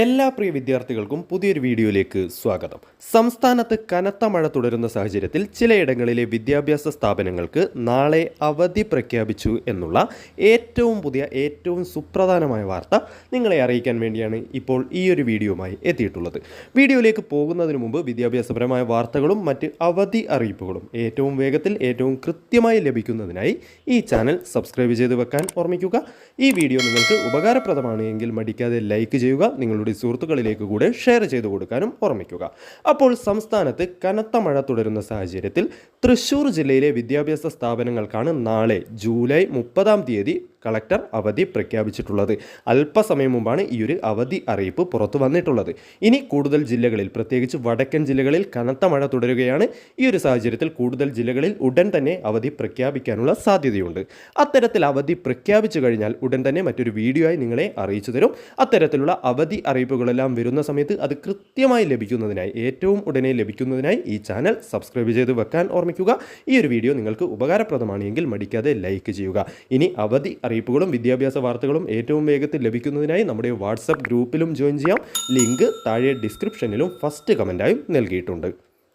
എല്ലാ പ്രിയ വിദ്യാർത്ഥികൾക്കും പുതിയൊരു വീഡിയോയിലേക്ക് സ്വാഗതം. സംസ്ഥാനത്ത് കനത്ത മഴ തുടരുന്ന സാഹചര്യത്തിൽ ചിലയിടങ്ങളിലെ വിദ്യാഭ്യാസ സ്ഥാപനങ്ങൾക്ക് നാളെ അവധി പ്രഖ്യാപിച്ചു എന്നുള്ള ഏറ്റവും പുതിയ ഏറ്റവും സുപ്രധാനമായ വാർത്ത നിങ്ങളെ അറിയിക്കാൻ വേണ്ടിയാണ് ഇപ്പോൾ ഈ ഒരു വീഡിയോയുമായി എത്തിയിട്ടുള്ളത്. വീഡിയോയിലേക്ക് പോകുന്നതിന് മുമ്പ് വിദ്യാഭ്യാസപരമായ വാർത്തകളും മറ്റ് അവധി അറിയിപ്പുകളും ഏറ്റവും വേഗത്തിൽ ഏറ്റവും കൃത്യമായി ലഭിക്കുന്നതിനായി ഈ ചാനൽ സബ്സ്ക്രൈബ് ചെയ്ത് വെക്കാൻ ഓർമ്മിക്കുക. ഈ വീഡിയോ നിങ്ങൾക്ക് ഉപകാരപ്രദമാണ് എങ്കിൽ മടിക്കാതെ ലൈക്ക് ചെയ്യുക നിങ്ങളുടെ സുഹൃത്തുക്കളിലേക്ക് കൂടെ ഷെയർ ചെയ്തു കൊടുക്കാനും ഓർമ്മിക്കുക. അപ്പോൾ സംസ്ഥാനത്ത് കനത്ത മഴ തുടരുന്ന സാഹചര്യത്തിൽ തൃശൂർ ജില്ലയിലെ വിദ്യാഭ്യാസ സ്ഥാപനങ്ങൾക്കാണ് നാളെ ജൂലൈ മുപ്പതാം തീയതി കളക്ടർ അവധി പ്രഖ്യാപിച്ചിട്ടുള്ളത്. അല്പസമയം മുമ്പാണ് ഈ ഒരു അവധി അറിയിപ്പ് പുറത്തു വന്നിട്ടുള്ളത്. ഇനി കൂടുതൽ ജില്ലകളിൽ പ്രത്യേകിച്ച് വടക്കൻ ജില്ലകളിൽ കനത്ത മഴ തുടരുകയാണ്. ഈ ഒരു സാഹചര്യത്തിൽ കൂടുതൽ ജില്ലകളിൽ ഉടൻ തന്നെ അവധി പ്രഖ്യാപിക്കാനുള്ള സാധ്യതയുണ്ട്. അത്തരത്തിൽ അവധി പ്രഖ്യാപിച്ചു കഴിഞ്ഞാൽ ഉടൻ തന്നെ മറ്റൊരു വീഡിയോ ആയി നിങ്ങളെ അറിയിച്ചു തരും. അത്തരത്തിലുള്ള അവധി അറിയിപ്പുകളെല്ലാം വരുന്ന സമയത്ത് അത് കൃത്യമായി ലഭിക്കുന്നതിനായി ഏറ്റവും ഉടനെ ലഭിക്കുന്നതിനായി ഈ ചാനൽ സബ്സ്ക്രൈബ് ചെയ്ത് വെക്കാൻ ഓർമ്മിക്കുക. ഈ ഒരു വീഡിയോ നിങ്ങൾക്ക് ഉപകാരപ്രദമാണ് എങ്കിൽ മടിക്കാതെ ലൈക്ക് ചെയ്യുക. ഇനി അവധി അറിയിപ്പുകളും വിദ്യാഭ്യാസ വാർത്തകളും ഏറ്റവും വേഗത്തിൽ ലഭിക്കുന്നതിനായി നമ്മുടെ വാട്സപ്പ് ഗ്രൂപ്പിലും ജോയിൻ ചെയ്യാം. ലിങ്ക് താഴെ ഡിസ്ക്രിപ്ഷനിലും ഫസ്റ്റ് കമന്റായും നൽകിയിട്ടുണ്ട്.